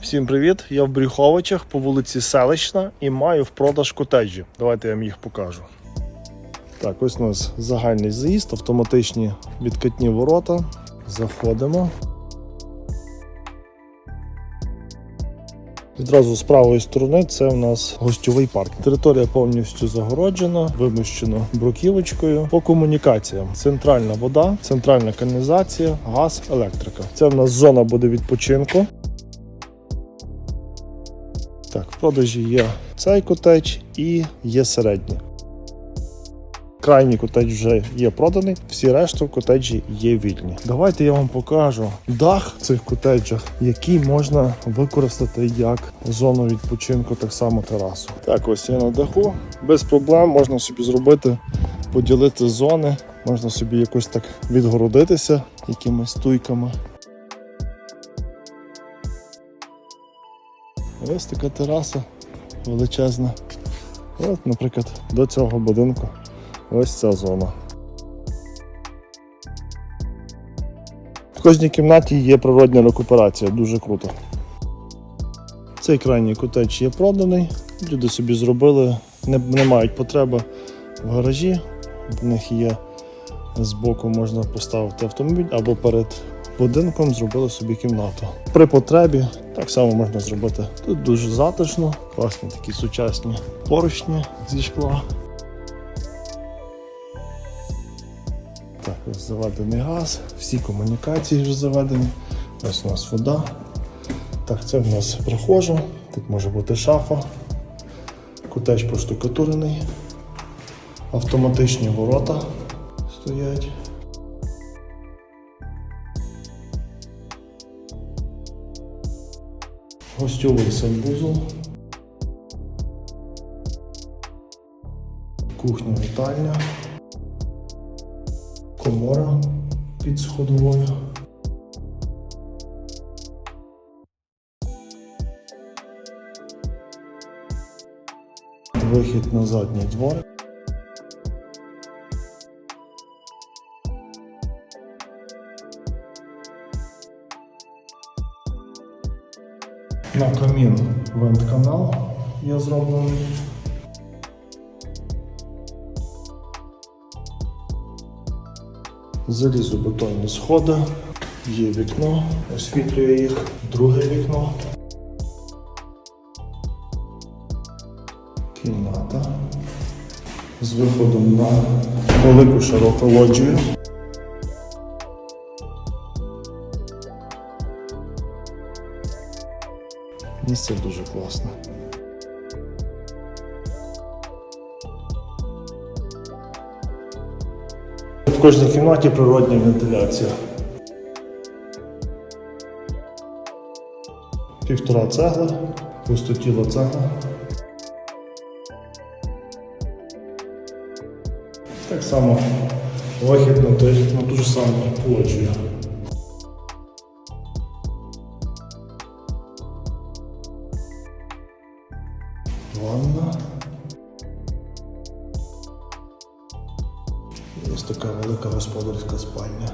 Всім привіт! Я в Брюховичах по вулиці Селищна і маю в продаж котеджі. Давайте я вам їх покажу. Так, ось у нас загальний заїзд, автоматичні відкатні ворота. Заходимо. Відразу з правої сторони це у нас гостьовий парк. Територія повністю загороджена, вимощена бруківочкою. По комунікаціям центральна вода, центральна каналізація, газ, електрика. Це в нас зона буде відпочинку. Так, в продажі є цей котедж і є середній. Крайній котедж вже є проданий, всі решта котеджі є вільні. Давайте я вам покажу дах в цих котеджах, який можна використати як зону відпочинку, так само терасу. Так, ось я на даху. Без проблем можна собі зробити, поділити зони, можна собі якось так відгородитися якимись стуйками. Ось така тераса величезна. От, наприклад, до цього будинку ось ця зона. В кожній кімнаті є природня рекуперація, дуже круто. Цей крайній котедж є проданий. Люди собі зробили, не, не мають потреби в гаражі. В них є збоку можна поставити автомобіль або перед будинком зробили собі кімнату. При потребі так само можна зробити. Тут дуже затишно, класні такі сучасні поручні зі шкла. Так, ось заведений газ, всі комунікації вже заведені. Ось у нас вода. Так, це в нас прихожа, тут може бути шафа, котеж проштукатурений, автоматичні ворота стоять. Гостьовий санвузол. Кухня вітальня. Комора під сходовою. Вихід на задній двор. На камін вент-канал є зроблений. Залізобетонні сходи, є вікно, освітлює їх, друге вікно. Кімната з виходом на велику широку лоджію. Місце дуже класне. В кожній кімнаті природня вентиляція. Півтора цегли, пустотіла цегла. Так само вихід на, ту ж саму лоджію. Ванна. Ось така велика господарська спальня.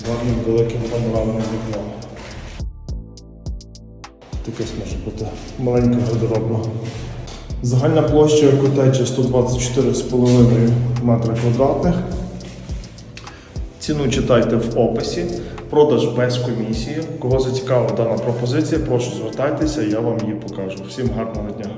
З гарним великим панорамним вікном. Таке може бути маленька гардеробна. Загальна площа котеджа 124,5 метра квадратних. Ціну читайте в описі. Продаж без комісії. Кого зацікавила дана пропозиція, прошу звертайтеся, я вам її покажу. Всім гарного дня!